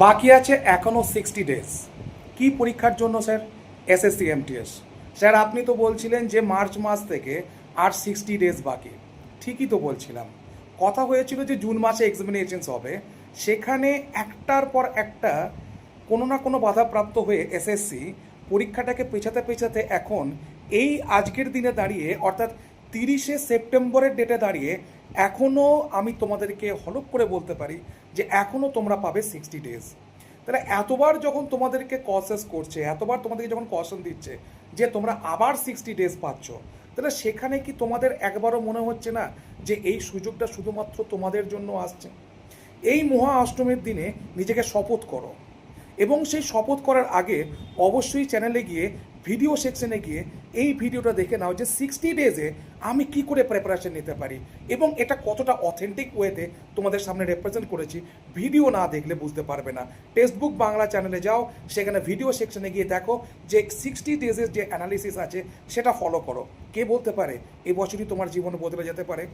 বাকি আছে এখনও সিক্সটি ডেজ কি পরীক্ষার জন্য, স্যার? এসএসসি এমটিএস স্যার, আপনি তো বলছিলেন যে মার্চ মাস থেকে আর সিক্সটি ডেজ বাকি। ঠিকই তো বলছিলাম। কথা হয়েছিল যে জুন মাসে এক্সামিনেশনস হবে। সেখানে একটার পর একটা কোনো না কোনো বাধাপ্রাপ্ত হয়ে এসএসসি পরীক্ষাটাকে পেছাতে পেছাতে এখন এই আজকের দিনে দাঁড়িয়ে, অর্থাৎ তিরিশে সেপ্টেম্বরের ডেটে দাঁড়িয়ে এখনও আমি তোমাদেরকে হলপ করে বলতে পারি যে এখনও তোমরা পাবে সিক্সটি ডেজ তাহলে এতবার যখন তোমাদেরকে কসেস করছে, এতবার তোমাদেরকে যখন কশন দিচ্ছে যে তোমরা আবার সিক্সটি ডেজ পাচ্ছ, তাহলে সেখানে কি তোমাদের একবারও মনে হচ্ছে না যে এই সুযোগটা শুধুমাত্র তোমাদের জন্য আসছে? এই মহা অষ্টমীর দিনে নিজেকে শপথ করো। এবং সেই শপথ করার আগে অবশ্যই চ্যানেলে গিয়ে ভিডিও সেকশনে গিয়ে এই ভিডিওটা দেখে নাও যে সিক্সটি ডেজে আমি কি করে প্রিপারেশন নিতে পারি এবং এটা কতটা অথেন্টিক ওয়েতে তোমাদের সামনে রেপ্রেজেন্ট করেছি। ভিডিও না দেখলে বুঝতে পারবে না। টেক্সটবুক বাংলা চ্যানেলে যাও, সেখানে ভিডিও সেকশনে গিয়ে দেখো যে সিক্সটি ডেজের যে অ্যানালিসিস আছে, সেটা ফলো করো। কে বলতে পারে? এবছরই তোমার জীবন বদলে যেতে পারে।